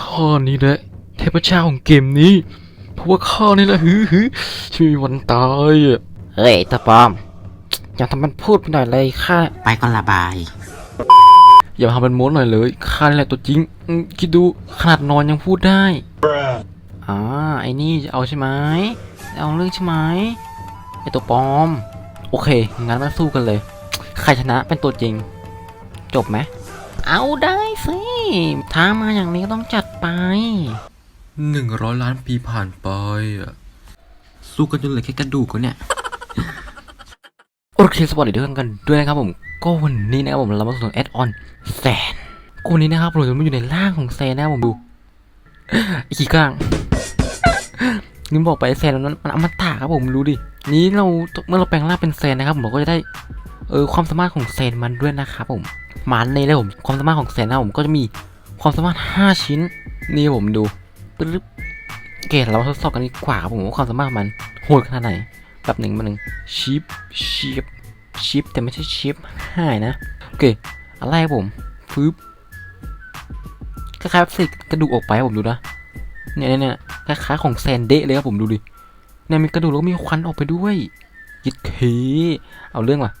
ข้อนี้แหละเทพเจ้าของเกมนี้ เพราะว่าข้อนี้แหละฮือฮือที่มีวันตายอะเฮ้ยตาปอม อย่าทำมันพูดไปหน่อยเลยข้าไปก่อนละบาย อย่ามาทำเป็นโม้หน่อยเลยข้านี่แหละตัวจริงอืมคิดดูขนาดนอนยังพูดได้อ่าไอ้นี่จะเอาใช่ไหมจะเอาเรื่องใช่ไหมไอตัวปลอม โอเคงั้นมาสู้กันเลย ใครชนะเป็นตัวจริง จบไหมเอาได้สิ ท้ามาอย่างนี้ก็ต้องจัดไปหนึ่งร้อยล้านปีผ่านไปอะสู้กันจนเหลือแค่กระดูกแล้วเนี่ย โอเคสวัสดีทุกท่านกันด้วยนะครับผม ก็วันนี้นะครับผมเรามาสู่แอดออนแซนก็วันนี้นะครับเราจะมาอยู่ในร่างของแซนนะครับผมดูไอ้ขี้กลางนึกบอกไปแซนมันมันอมตะครับผมดูดิ นี้เราเมื่อเราแปลงร่างเป็นแซนนะครับผมเราก็จะได้เออความสามารถของแซนมันด้วยนะครับผมมันในเลยผมความสามารถของแซนนะครับผมก็จะมี ความสามารถ 5 ชิ้น นี่ผมดูปึ๊บโอเคเราทดสอบกันดีกว่ากับผมว่าความสามารถมันโหดขนาดไหนแบบหนึ่งมาหนึ่งชิปชิปชิปแต่ไม่ใช่ชิปหายนะโอเคอะไรครับผมฟืบคล้ายๆสิกระดูกออกไปผมดูนะเนี่ยเนี่ยเนี่ยคล้ายๆของแซนเดะเลยครับผมดูดิเนี่ยมีกระดูกแล้วมีควันออกไปด้วยยิดเคเอาเรื่องว่ะ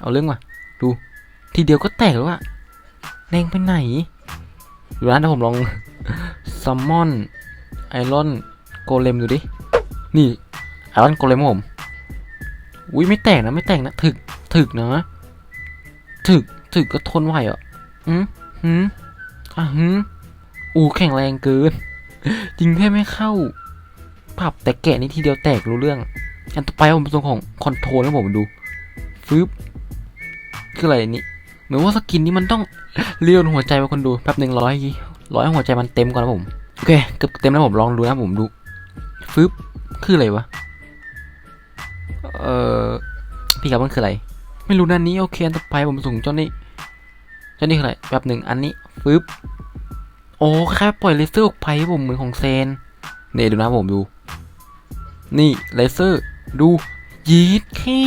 เอาเรื่องว่ะ ดู ทีเดียวก็แตกแล้วอะแรงไปไหน ดูนะเดี๋ยวผมลองซัมมอนไอรอนโกเลมดูดิ นี่ไอรอนโกเลมผมอุ้ยไม่แตกนะไม่แตกนะถึกถึกนะถึกถึกก็ทนไหวอะอืมหืมอะหืมอู้แข็งแรงเกินจริงแค่ไม่เข้าปรับแต่แกะนี่ทีเดียวแตกรู้เรื่อง อันต่อไปผมเป็นส่วของคอนโทรลนะผมดูฟึบคืออะไรนี่ เหมือนว่าสกินนี้มันต้องเลี้ยวหัวใจไปคนดูแป๊บหนึ่งร้อยร้อยหัวใจมันเต็มก่อนนะผมโอเคเกือบเต็มแล้วผมลองดูนะผมดูฟึบคืออะไรวะเออพี่ครับมันคืออะไร ไม่รู้ด้านนี้โอเคอันต่อไปผมส่งเจ้านี่เจ้านี่คืออะไรแบบหนึ่งอันนี้ฟึบโอ้แค่ปล่อยเลเซอร์ออกไปผมเหมือนของเซนเนี่ดูนะผมดู นี่เลเซอร์ดูยีดแค่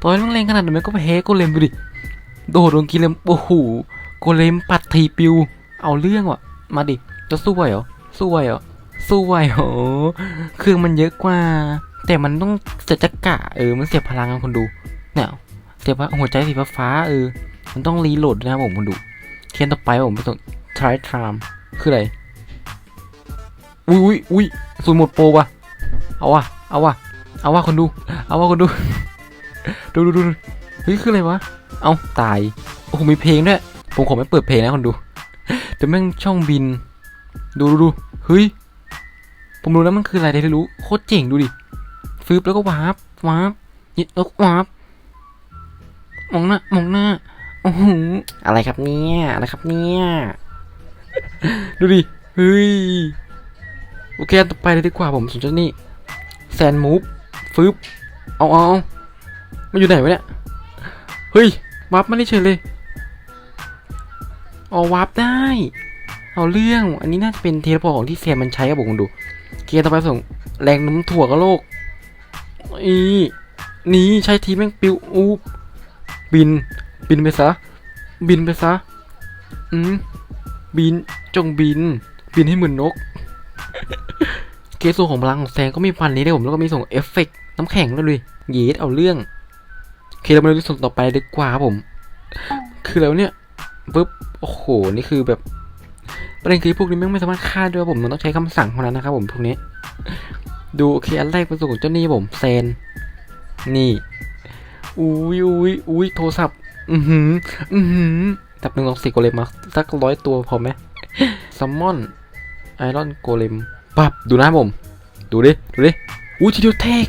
ตอนนั้นแรงขนาดนั้นก็แพ้โกเลมดูดิ โดดโดนกิเลมโอ้โหโกเลมปัดทีปิว เอาเรื่องว่ะ มาดิ จะสู้ไหวเหรอ สู้ไหวเหรอ สู้ไหวเหรอเครื่องมันเยอะกว่า แต่มันต้องเสียจักระเออ มันเสียพลังกันคนดู เนี่ย เสียพลังหัวใจสีฟ้าเออ มันต้องรีโหลดด้วยนะครับผมคนดูเคียนต่อไปผมไปส่งทริทราม คืออะไร อุ้ยอุ้ยอุ้ยสูนย์หมดโปรว่ะ เอาว่ะ เอาว่ะ เอาว่ะคนดู เอาว่ะคนดู ดูดูดูดูเฮ้ยคืออะไรวะ เอาตาย โอ้โหมีเพลงด้วย ผมขอไม่เปิดเพลงนะคนดูแต่แม่งช่องบิน ดูดูดูเฮ้ย ผมรู้แล้วมันคืออะไรได้รู้ โคตรเจ๋งดูดิ ฟืบแล้วก็วาร์ปวาร์ปยิดแล้วก็วาร์ปมองหน้ามองหน้าโอ้โหอะไรครับเนี่ยอะไรครับเนี่ยดูดิเฮ้ยโอเคอันต่อไปเลยดีกว่าผมสนใจนี่แซนมูฟฟืบเอาเอาเอา มันอยู่ไหนวะเนี่ย เฮ้ยวาร์ปไม่ได้เฉยเลยอ๋อวาร์ปได้ เอาเรื่อง อันนี้น่าจะเป็นเทเลพอร์ตของที่เซียนมันใช้ครับผมคุณดู เกียร์ต่อไปส่งแรงน้มถ่วกับโลกอีนี่ใช้ทีแม่งปิวอูบบิน บินไปซะ บินไปซะ อืม บิน จงบิน บินให้เหมือนนก เกสโซของพลังของแซงก็มีฟันนี้ได้ผมแล้วก็มีส่งเอฟเฟกต์น้ำแข็งด้วยเลยเยสเอาเรื่อง เคเรามาดูที่ส่วนต่อไปดีกว่าครับผม คือแล้วเนี่ยปุ๊บโอ้โหนี่คือแบบประเด็นคือพวกนี้แม่งไม่สามารถฆ่าด้วยผมมันต้องใช้คำสั่งเท่านั้นนะครับผมพวกนี้ ดูโอเคอันแรกเป็นส่วนของเจ้าหนี้ผมเซนนี่อุ้ยอุ้ยอุ้ยโทรศัพท์อือหืออือหือตับหนึ่งลองสี่โกเลมมาสักร้อยตัวพอไหมซัมมอนไอรอนโกเลมปับดูนะผม ดูดิ ดูดิ อุ้ยทีเดียวเทก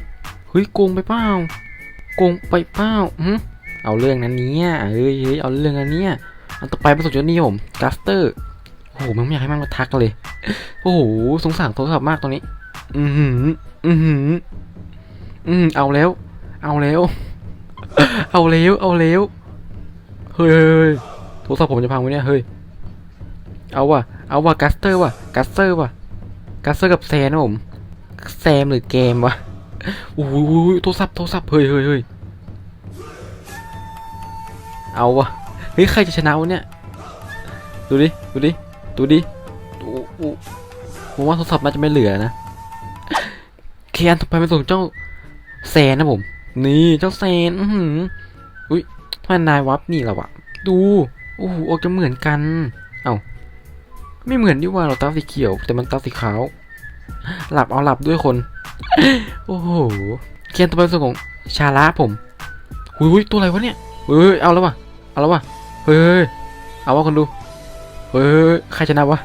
เฮ้ยโกงไปเปล่า โกงไปเปล่าหืมเอาเรื่องนั้นเนี้ยเฮ้ยเอาเรื่องนั้นเนี้ยอันต่อไปเป็นส่วนเจนี้ผมกัสเตอร์โอ้โหมันไม่อยากให้มันมาทักเลย โอ้โหสงสารโทรศัพท์มากตรงนี้ อือหือ อือหือ อืมเอาแล้ว เอาแล้ว เอาแล้ว เอาแล้ว เฮ้ยเฮ้ยโทรศัพท์ผมจะพังไหมเนี่ย เฮ้ย เอาว่ะ เอาว่ะกัสเตอร์ว่ะ กัสเตอร์ว่ะ กัสเตอร์กับแซนนะผม แซมหรือเกมวะ อ้โหโทรศัพท์โทรศัพท์เฮ้ยเฮ้ยเฮ้ยเอาวะเฮ้ยใครจะชนะวะเนี่ย ดูดิ ดูดิ ดูดิดูดูผมว่าโทรศัพท์น่าจะไม่เหลือนะ เคอันต่อไปเป็นส่งเจ้าแซนนะผม นี่เจ้าแซนอืออุ้ยทำไมนายวับนี่ล่ะวะ ดูโอ้โหออกจะเหมือนกัน เอ้า ไม่เหมือนที่ว่าเราตาสีเขียว แต่มันตาสีขาว หลับเอาหลับด้วยคน โอ้โหเคียนตัวเป็นส่วนของชาละผมหุยตัวอะไรวะเนี่ยเฮ้ยเอาแล้ววะเอาแล้ววะเฮ้ยเอาวะคนดูเฮ้ยใครชนะวะ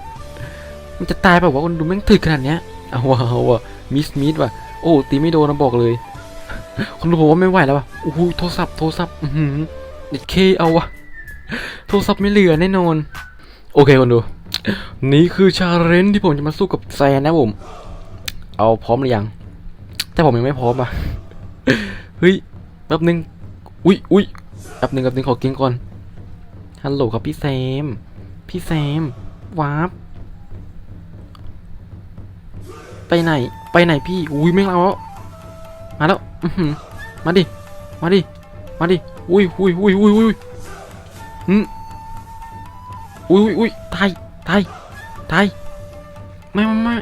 มันจะตายเปล่าวะคนดูแม่งถึกขนาดเนี้ยเอาวะเอาวะมิสมิดวะโอ้ตีไม่โดนนะบอกเลยคนดูผมว่าไม่ไหวแล้ววะโอ้โหโทรศัพท์โทรศัพท์อือหือเด็ดเคเอาวะโทรศัพท์ไม่เหลือแน่นอน โอเคคนดู นี่คือชาเลนจ์ที่ผมจะมาสู้กับแซนนะผม เอาพร้อมหรือยัง แต่ผมยังไม่พร้อมอะเฮ้ยแป๊บนึงอุ้ยอุ้ยแป๊บนึงแป๊บนึงขอกินก่อนฮัลโหลครับพี่แซม พี่แซมวาร์ปไปไหน ไปไหนพี่ อุ้ยไม่เอาแล้วมาแล้วมาดิ มาดิ มาดิ อุ้ยอุ้ยอุ้ยอุ้ยอุ้ยอืมอุ้ยอุ้ยอุ้ยตาย ตาย ตาย ไม่ไม่ไม่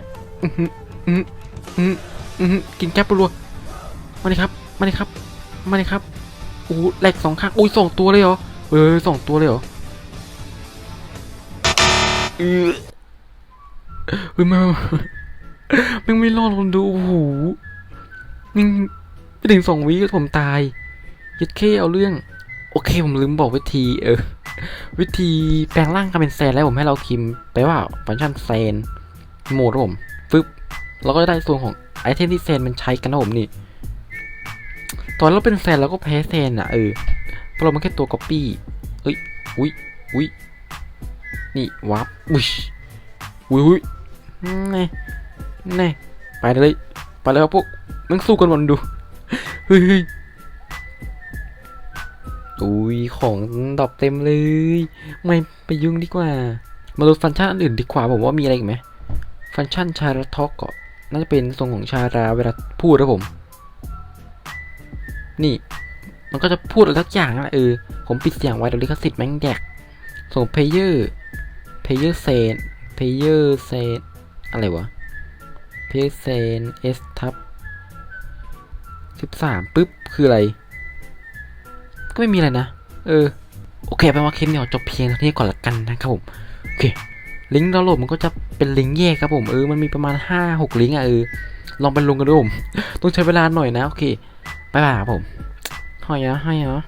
อื้อหืออื้อหื้อ กินแก๊ปไปรัวมาดิครับ มาดิครับ มาดิครับโอ้แหลกสองข้างอุ้ยสองตัวเลยเหรอเออสองตัวเลยเหรอเออเฮ้ยไม่ไม่ไม่ไม่รอดคนดูโอ้โหนี่ไปถึงสองวิผมตายยัดเคเอาเรื่อง โอเคผมลืมบอกวิธีเออ วิธีแปลงร่างกลายเป็นแซนแล้วผมให้เราคิมไปว่าฟังก์ชันแซนโหมดผมฟึบเราก็จะได้ส่วนของ ไอเทมที่แซนมันใช้กันนะผมนี่ ตอนเราเป็นแซนเราก็แพ้แซนอะเออเพราะเรามันแค่ตัวก๊อปปี้เอ้ยอุ้ยอุ้ยนี่วับอุ้ยอุ้ยอุ้ยแน่แน่ไปเลยไปเลยครับพวกมึงสู้กันวันดูเฮ้ยอุ้ยของดอปเต็มเลย ไม่ไปยุ่งดีกว่า มาดูฟังก์ชันอันอื่นดีกว่าผมว่ามีอะไรอีกไหมฟังก์ชันชาราทอกก็ น่าจะเป็นทรงของชาราเวลาพูดนะผม นี่ มันก็จะพูดอะไรสักอย่างนั่นแหละเออ ผมปิดเสียงไว้เดี๋ยวลิขสิทธิ์แม่งแดกส่งเพเยอร์เพเยอร์เซนเพเยอร์เซนอะไรวะเพย์เซนเอสทับสิบสามปุ๊บ คืออะไร ก็ไม่มีอะไรนะ เออ โอเคแปลว่าคลิปนี้ขอจบเพียงเท่านี้ก่อนละกันนะครับผม โอเค ลิงก์ดาวน์โหลดมันก็จะเป็นลิงก์แยกครับผมเออมันมีประมาณห้าหกลิงก์อะเออลองไปลงกันดูผมต้องใช้เวลาหน่อยนะโอเคไปบ่าครับผมหอยอะหอยอะ